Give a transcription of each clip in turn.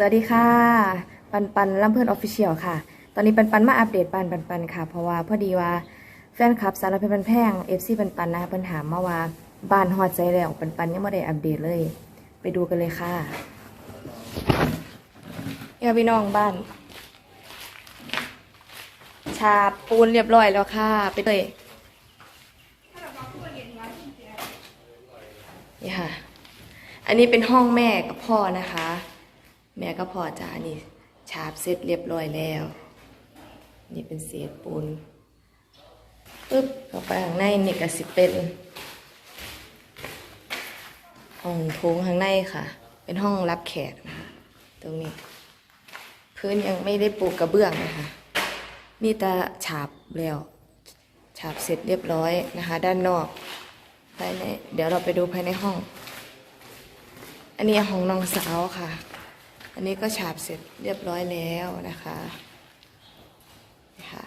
สวัสดีค่ะ ปันปันลำเพื่อนออฟฟิเชียลค่ะ ตอนนี้ปันปันมาอัปเดตปันปันปันค่ะ เพราะว่าพอดีว่าแฟนคลับสารพันแพงเอฟซีปันปันนะคะเพิ่นถามมาว่าบ้านฮอดใจแล้วปันปันยังไม่ได้อัปเดตเลย ไปดูกันเลยค่ะเนี่ยพี่น้องบ้าน ชาปูนเรียบร้อยแล้วค่ะ ไปเลยนี่ค่ะ อันนี้เป็นห้องแม่กับพ่อนะคะ แม่กับพ่อจ้านี่ฉาบเสร็จเรียบร้อยแล้ว นี่เป็นเศษปูนปึ๊บเข้าไปข้างในนี่ก็สิเป็นห้องโถงข้างในค่ะ เป็นห้องรับแขกนะคะตรงนี้ พื้นยังไม่ได้ปูกระเบื้องนะคะมีแต่ฉาบแล้วฉาบเสร็จเรียบร้อยนะคะ ด้านนอกภายในเดี๋ยวเราไปดูภายในห้อง อันนี้ของน้องสาวค่ะ อันนี้ก็ฉาบเสร็จเรียบร้อยแล้วนะคะนะค่ะ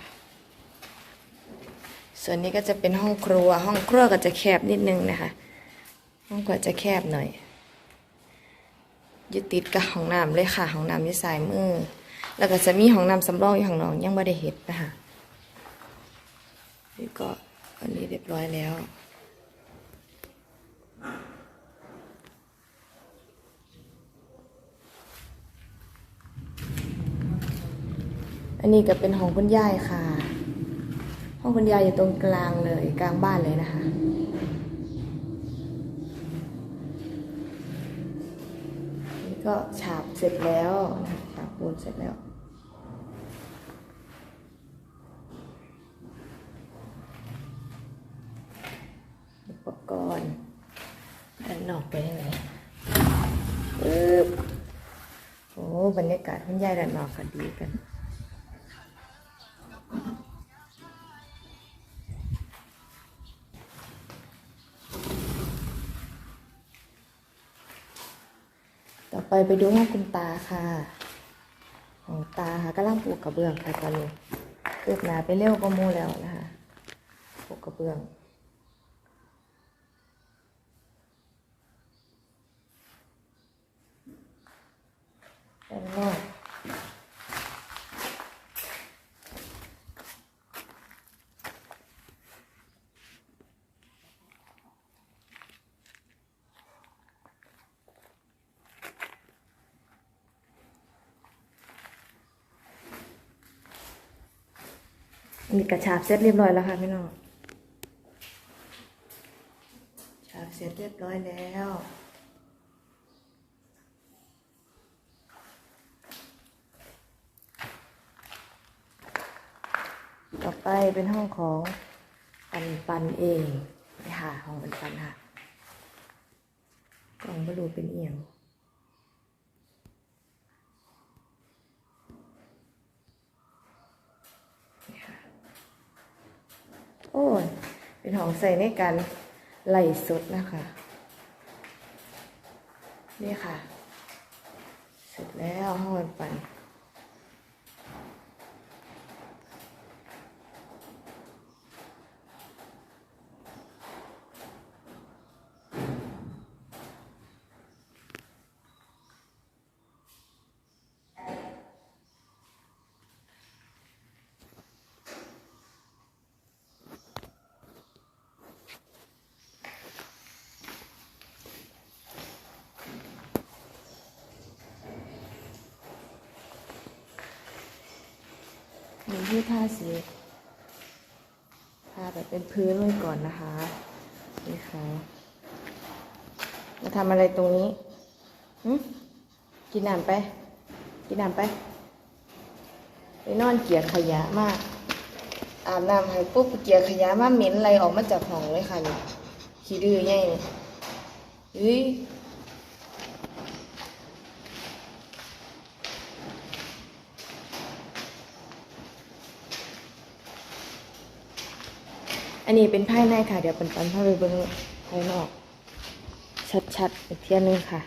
ส่วนนี้ก็จะเป็นห้องครัว ห้องครัวก็จะแคบนิดนึงนะคะ ห้องครัวจะแคบหน่อยยึดติดกับห้องน้ำเลยค่ะห้องน้ำยู่สายมือ แล้วก็จะมีห้องน้ำสำรองอยู่ข้างนอกยังไม่ได้เห็ดนะคะนี่ก็อันนี้เรียบร้อยแล้ว อันนี้ก็เป็นห้องคุณยายค่ะ ห้องคุณยายอยู่ตรงกลางเลยกลางบ้านเลยนะคะ นี่ก็ฉาบเสร็จแล้วนะฉาบปูนเสร็จแล้วอุปกรณ์ด้านนอกเป็นยังไงปึ๊บโอ้บรรยากาศคุณยายด้านนอกก็ดีกัน อไปไปดูห้องคุณตาค่ะของตาค่ะกำลังปลูกกระเบื้องค่ะตอนนี้เกิดหนาไปเร็วก็มูแล้วนะคะปลูกกระเบื้องด้านนอก มีกระฉาบเสร็จเรียบร้อยแล้วค่ะพี่น้องฉาบเสร็จเรียบร้อยแล้วต่อไปเป็นห้องของปันปันเองนี่ค่ะห้องปันปันค่ะ กล่องบรูเป็นเอียงนี่ค่ะโอ้ยเป็นของใส่ในการไหลสดนะคะ นี่ค่ะ เสร็จแล้วห้องปัน มีที่ทาสีทาแบบเป็นพื้นไว้ก่อนนะคะนี่ค่ะมาทำอะไรตรงนี้หึกินน้ำไป กินน้ำไป ไปนอนเกียร์ขยะมาก อาบน้ำให้ปุ๊บเกียร์ขยะมากเหม็นอะไรออกมาจากห้องเลยค่ะนี่ขี้ดื้อไงนี่เฮ้ย อันนี้เป็นภายในค่ะ เดี๋ยวปันปันพาไปเบิ่งภายนอก ชัดๆอีกเที่ยนึงค่ะ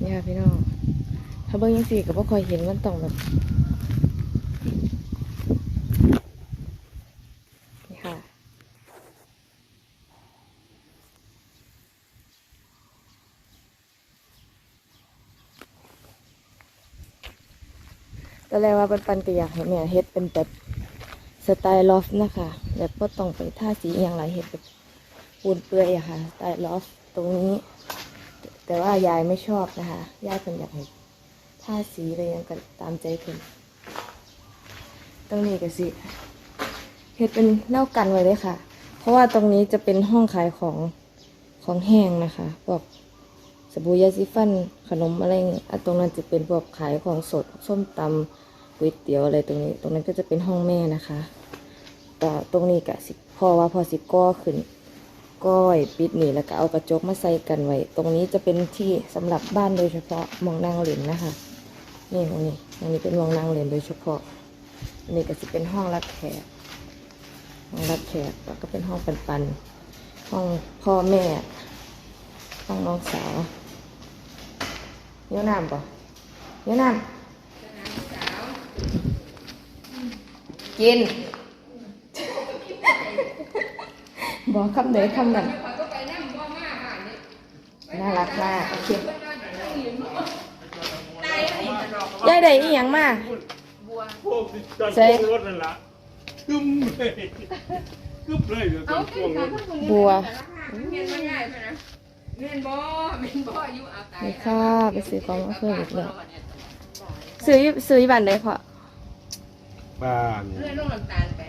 นี่ค่ะพี่น้อง ถ้าเบิ่งยังสี่ก็บ่ค่อยเห็นมันต้องแบบนี่ค่ะ ตอน แรกว่าปันปันก็อยากให้แม่ยเฮ็ดเป็นแบบสไตล์ลอฟนะคะแบบก็ต้องไปท่าสีอย่างไรเฮ็ดแบบปูนเปื่อยอะค่ะสไตล์ลอฟตรงนี้ แต่ว่ายายไม่ชอบนะคะยายเป็นอยากให้ท่าสีอะไรอยังกันตามใจเพิ่นตรงนี้ก็สิเฮ็ดเป็นเล่ากันไว้เลยค่ะ เพราะว่าตรงนี้จะเป็นห้องขายของของแห้งนะคะพวกสบู่ยาสีฟันขนมอะไรเงี้ยอะตรงนั้นจะเป็นพวกขายของสดส้มตำ ก๋วยเตี๋ยวอะไรตรงนี้ ตรงนั้นก็จะเป็นห้องแม่นะคะ แต่ตรงนี้กะสิพอว่าพอสิก้อขึ้น ก้อยปิดนี่แล้วก็เอากระจกมาใส่กันไว้ ตรงนี้จะเป็นที่สำหรับบ้านโดยเฉพาะมองนั่งเล่นนะคะ นี่ตรงนี้ตรงนี้เป็นมองนั่งเล่นโดยเฉพาะนนี้ก็จะเป็นห้องรับแขกห้องรับแขกแล้วก็เป็นห้องปันๆห้องพ่อแม่ ห้องน้องสาวเยอะน้ำปะเยอะน้ำ กิน บอกคำไหนคำนั้นน่ารักมากโอเคยายได้อีหยังมาพวกที่จอดใช่พวกรถนั่นละกึ้มเลยกึ้มเลยเดี๋ยวต้เอาองขึ้ช่วนงกันี้นทั้งคนบัวเมียนมันใหญ่ไปนะเมียนบ่เมียนบ่อายุเอาตายนี่ค่ะไปซื้อของมาเพิ่มอีกแล้วซื้ออยู่ซื้ออยู่บ้านได้พอ บ้านเลื่อนลงน้ำตาลไป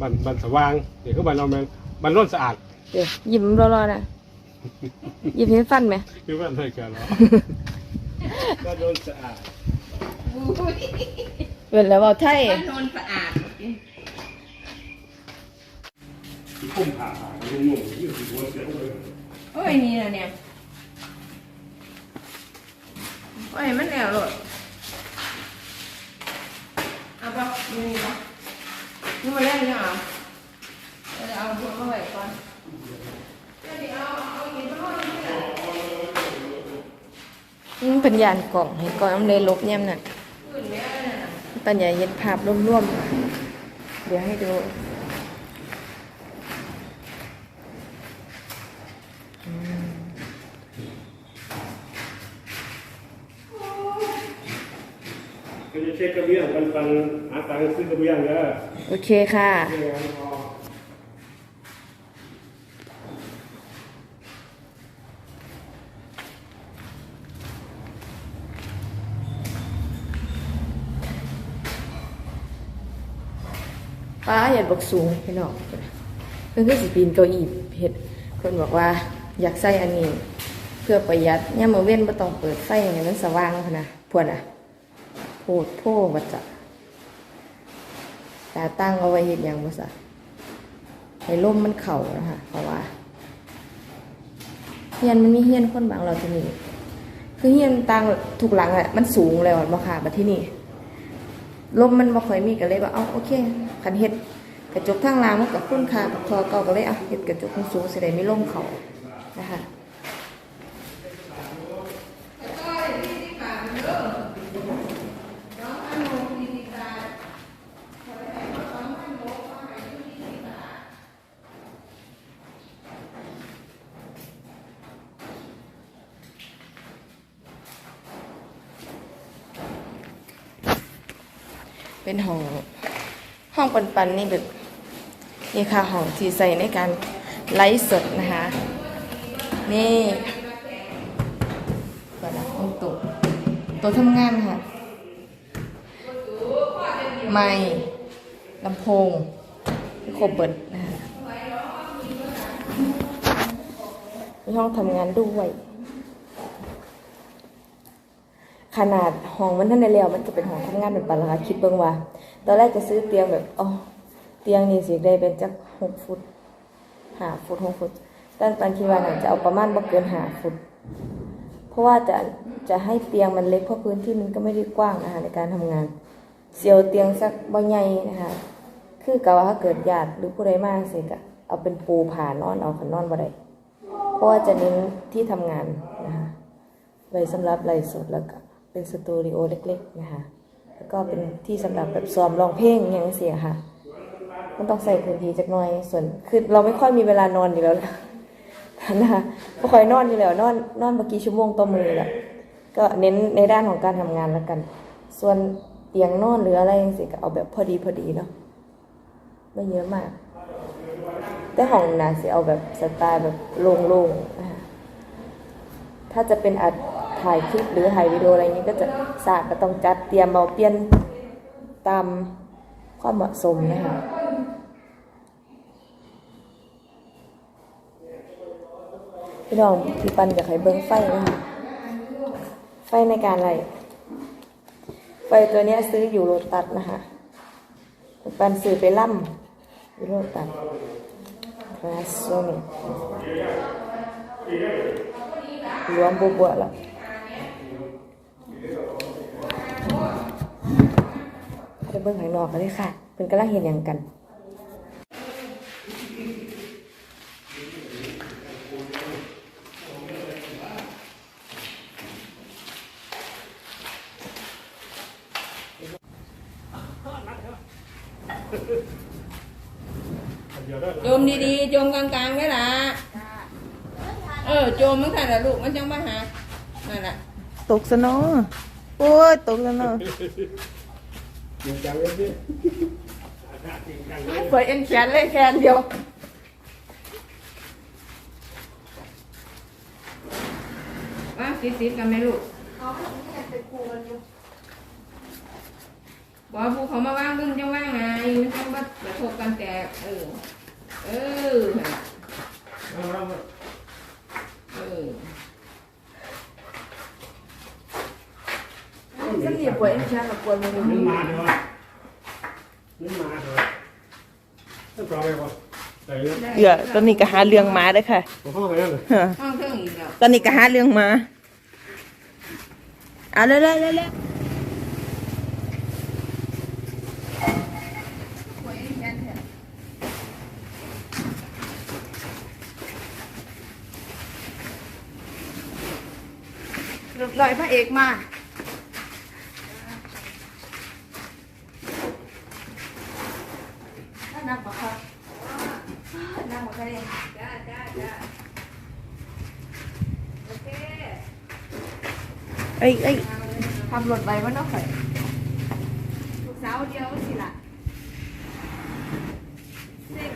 บ้านบ้านสว่างเดี๋ยวก็บ้านเราแมงบ้านร่นสะอาดเดี๋ยวยิ้มรอๆนะยิ้มให้ฟันไหมคือบ้านอะไรกันเหรอบ้านร่นสะอาดอุ้ยเป็นแล้วบอกไทยบ้านโนนสะอาดที่คุ้มผ่าผ่าลุงงงยี่สิบวันเสียเลยโอ้ยนี่นะเนี่ยโอ้ยมันแล้วหลดเอาปะนี่ปะนี่มาเล่นยังเหรอเราจะเอาพวกมาไว้ก่อนเดี๋ยวเอาเอาหินมาห้อยนี่แหละอืมเป็นยานกล่องให้กล่องน้ำเลยลบเนี่ยมน่ะขึ้นแม่น่ะปัญญาเย็นภาพร่วมๆค่ะ เดี๋ยวให้ดูอืม ก็จะเช็คก ระเบื้องหาตังซื้อกระเบื้องเด้อโอเคค่ะ เรื่องงานพอป้าอย่าบอกสูงพี่น้องเพื่อนสิปีนเก้าอี้เพชรเพื่อนบอกว่าอยากใส่อันนี้ เพื่อประหยัดเนี่ยามมาเว้นไม่ต้องเปิดไฟให้มันสว่างพะนะพวดอะโพดโพวัดจะ ตาตั้งเอาไว้เห็นอย่างบ่ซะให้ลมมันเข่านะคะเพราะว่าเฮียนมันมีเฮียนคนบางเราที่นี่คือเฮียนต่างทุกหลังอะมันสูงแล้วอะบ่ค่ะบัดที่นี่ลมมันบ่ค่อยมีก็เลยว่าเอาโอเคคันเฮ็ดกระจกทางล่างมันกับคุ้นค่ากับทอเก่าก็เลยเอาเฮ็ดกระจกสูงๆสิได้ไม่ลมเขานะคะ เป็นห้องห้องปันๆนี่แบบนี่ค่ะห้องที่ใส่ในการไลฟ์สดนะคะ นี่ก่อนนะห้องโต๊ะโต๊ะทำงานค่ะ ไม้ลำโพงครบเบิดนะคะมีห้องทำงานด้วย ขนาดห้องมันท่านในเรียวมันจะเป็นห้องทำงานเป็นปันละคิดเบิ่งว่า ตอนแรกจะซื้อเตียงแบบอ๋อเตียงนี่สิได้เป็นจักหกฟุตห้าฟุตหกฟุตแต่ปันคิดว่าน่าจะเอาประมาณบ่เกินห้าฟุต เพราะว่าจะจะให้เตียงมันเล็กเพราะพื้นที่มันก็ไม่ได้กว้างนะคะในการทำงาน เสียวเตียงสักบ่ใหญ่นะคะคือกะว่าถ้าเกิดญาติหรือผู้ใดมาสิกะเอาเป็นปูผ่านอนเอาขนนอนบ่ได้เพราะว่าจะเน้นที่ทำงานนะคะไว้สำหรับไลฟ์สดแล้วก็ เป็นสตูดิโอเล็กๆนะคะแล้วก็เป็นที่สำหรับแบบซ้อมร้องเพลงอย่างเสียค่ะมันต้องใส่พื้นที่จักหน่อยส่วนคือเราไม่ค่อยมีเวลานอนอยู่แล้วนะนะคะไม่ค่อยนอนอยู่แล้วนอนนอนเมื่อกี่ชั่วโมงต่อมือแหละก็เน้นในด้านของการทำงานแล้วกัน ส่วนเตียงนอนหรืออะไรอย่างสิก็เอาแบบพอดีพอดีเนาะไม่เยอะมาก แต่ห้องนะสิเอาแบบสไตล์แบบโล่งๆถ้าจะเป็นอัด ถ่ายคลิปหรือถ่ายวิดีโออะไรอย่างนี้ก็จะสากก็ต้องจัดเตรียมเอาเปลี่ยนตามความเหมาะสมนะคะพี่น้องพี่ปันอยากให้เบิ้งไฟนะคะไฟในการอะไรไฟตัวนี้ซื้ออยู่โรตัสนะคะพี่ปันซื้อไปล่ำอยู่โรตัส Panasonic รวมบัวๆแล้วไป เบิ่งข้างนอกกันเลยค่ะเพิ่นกำลังเห็นหยังกันเดี๋ยวได้โจมดีๆโจมกลางๆได้ล่ะเออโจมมันค่ะละลูกมันจังมาหานั่นแหละตกซะเนาะโอ้ยตกซะเนาะจริงจัง เลยพี่จริงจังเลยเปิดเอ็นแขนเลยแขนเดียวว่าติดๆกันไหมลูกบอกผู้เขามาว่างมึงจะว่างไงมันจังบัดกระทบกันแตกเออ เออนั่นล่ะเอาเอาเอาเออ ฉันนี่ปวดเอ็นแขนกับปวดมือนึกมาเถอะนึกมาเถอะต้องรอไปก่อนใส่เรื่องเดี๋ยวตอนนี้ก็หาเรื่องหมาเด้อค่ะผมเข้าไปแล้วเลยห้องเครื่องอีกแล้วตอนนี้ก็หาเรื่องหมาเอาเร็วๆเร็วลอยพระเอกมานั่งปะคะนั่งปะคะเนี่ย จ้าจ้าจ้าโอเค ๆเอ้ยเอ้ยทำรถใบมันเนาะข่อยลูกสาวเดียวสิล่ะเซ็ง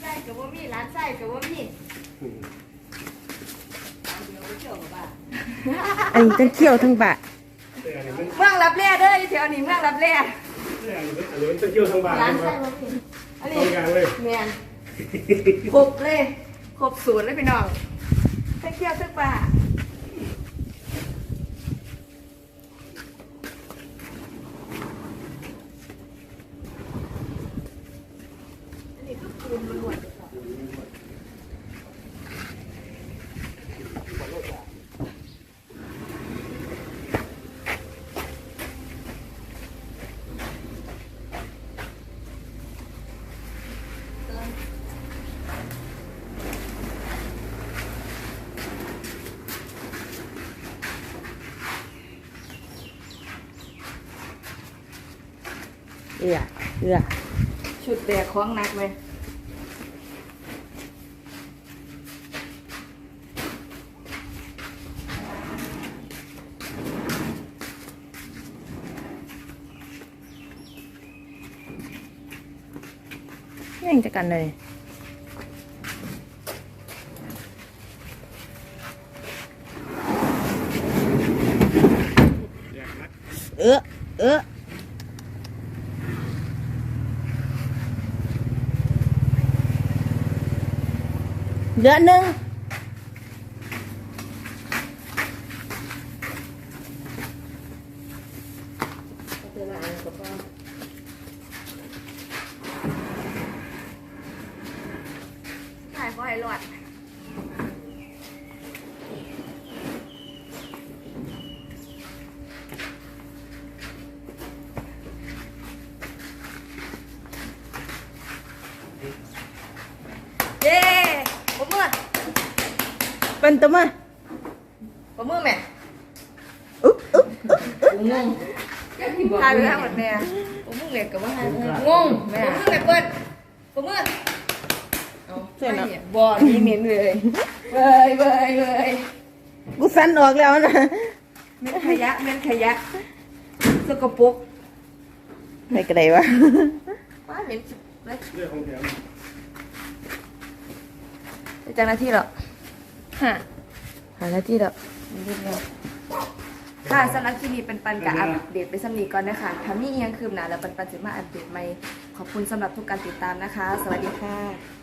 ใส่กับว่ามีร้านใส่กับว่ามีเอาเดียวไปเที่ยวกับบ้านอันนี้ทั้งเขี้ยวทั้งบะแต่อันนี้มันเมืองรับแร่เด้อแถวนี้เมืองรับแร่แต่อันนี้มันอันนี้มันจะเกี่ยวทั้งบ้านร้านใช่ไหมใส่บ่มีอันตรนี้งกลางเลยแมนครบเลยครบสูตรเลยพี่น้องไปเที่ยวทึกป่าอันนี้คือปูนล้วนๆ เอือเอือชุดแบกของหนักไหมแย่งจากกันเลยเออเออ เหลือหนึ่งถ่ายก็ให้รอด เย้ผมเมื่อ เป็ นตัวมาปมือแม่อุ๊บอุ๊บงงแค่ที่บอกทายไปแล้วหมดแม่ปมือแม่กับว่าหางงแม่ปมือแม่เปิดปมือเอาเส้นบอนี่เน้นเลยเบยเบยเบยกูสั่นออกแล้วนะเม็ดขยะเม็ดขยะสกปรกไม่กระไดวะว้าเหม็นเลยเรื่องของแถมเป็นจังหน้าที่หรอ ฮะหาหน้าที่หรอนิดเดียวค่ะสำหรับที่นี้เป็นปันกับอัปเดตไปสำนีก่อนนะคะถ้ามีเอียงคืบหน้าแล้วปันปันจะมาอัปเดตใหม่ขอบคุณสำหรับทุกการติดตามนะคะ สวัสดีค่ะ